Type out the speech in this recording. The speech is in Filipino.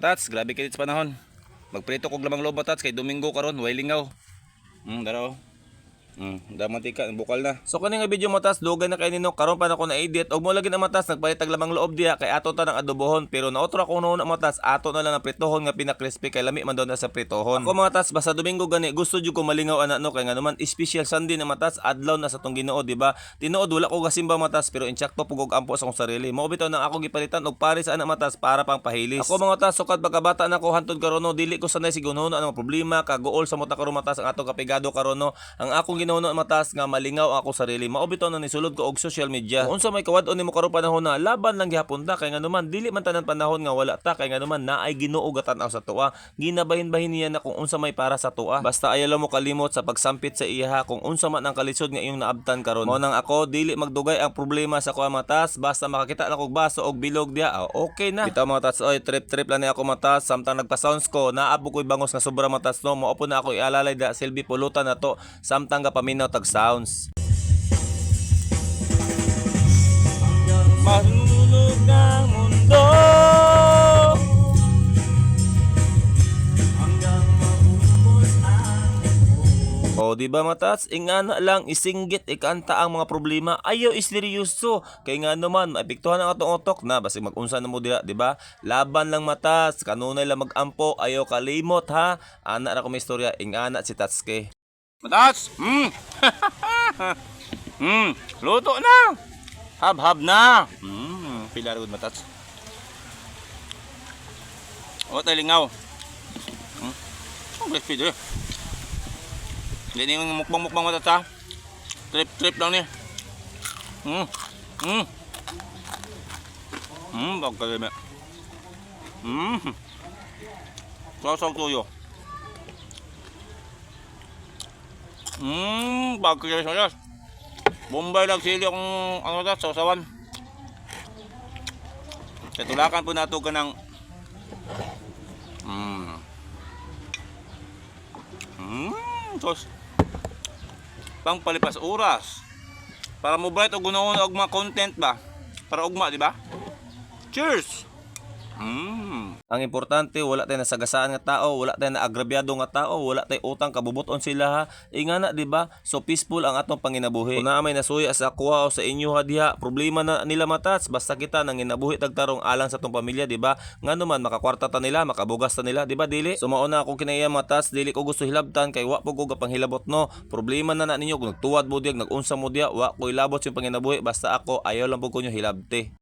Matats, grabe kinit sa panahon. Magprito kog lamang loob matats kay Domingo karon, way lingaw. Hmm, daraw. Hmm, damantika, bukal na. So kani nga video matas, dugay na kay nino karon pa na ko na edit og mo lagi na matas nagpalit og lamang loob diha kay ato ta nang adobohon pero naotro ako noon na matas ato na lang ang pritohon nga pina-crispy kay lami man daw na sa pritohon. Ako mga tas basta Domingo gani gusto jud ko malingaw ana no kay nga naman special Sunday na matas adlaw na sa tong Ginoo di ba? Tinuod wala ko gasimba matas pero insakto pugog ampo sa akong sarili. Mao bitaw nang ako gipalitan og pares ana matas para pang pahilis. Ako mga tas sukad pagkabata na ko hantod karon no dili ko sanay siguno ano problema kagool sa mata karon matas ang atong kapigado karon no. Ang akong ginuno matas nga malingaw ako sarili. Mao bitaw na nisulod ko og social media. Unsa may kawad-on nimo karon panahon na laban lang gihapon ta kay nga naman dili man tanan panahon nga wala ta kay nga naman naay Ginoo gatan sa tuwa. Ginabahin-bahin niya na kung unsa may para sa tuwa. Basta ayaw mo kalimot sa pagsampit sa iya kung unsa man ang kalisod nga iyong naabtan karon. Mao nang ako dili magdugay ang problema sa kuha matas basta makakita lang og baso og bilog diha. ah, okay na. Bitaw mga tats oy trip trip lang ni ako matas samtang nagpa-sounds ko naabo ko'y bangos nga sobra matas no. Mao po na ako ialalay da silbi pulutan na to samtang gapaminaw tag sounds. Mahulog ng mundo O di ba matas, ingana lang isinggit ikanta ang mga problema. Ayaw iseryoso. Kay nga naman maepektuhan ang atong otok na basi magunsa na mo dira, di ba? Laban lang matas, kanunay lang magampo, ayaw kalimot ha. Ana ra ko may istorya, ingana si Tatsuke. Matas! Mm. mm, luto na. Hab-hab na. Mm, pila ra gud matas. O tayo lingaw. Hmm. Oh, crispy dire. Hindi na yung mukbang-mukbang matas ha. Trip-trip lang ni. Hmm. Hmm. Hmm, pagkalime. Hmm. Sasang tuyo. Hmm, pagkalime sa Bombay lang sili akong ano ta, sausawan. Sa po nato ka ng Hmm. Hmm, tos. Pang palipas oras. Para mo bright og gunawon og mga content ba? Para ugma, di ba? Cheers. Mm. Ang importante wala tay nasagasaan nga tao, wala tay naagrabyado nga tao, wala tay utang kabubuton sila ha. Ingana di ba? So peaceful ang atong panginabuhi. Kung naa may nasuya sa kuha o sa inyo ha diha, problema na nila matats basta kita nang ginabuhi tagtarong alang sa atong pamilya, di ba? Ngano man makakwarta ta nila, makabugas ta nila, di ba dili? So mao na akong kinaiya matats, dili ko gusto hilabtan kay wa po ko panghilabot no. Problema na na ninyo kung nagtuwad mo diag, nagunsa mo diya, wa ko ilabot yung panginabuhi basta ako ayaw lang po ko nyo hilabte.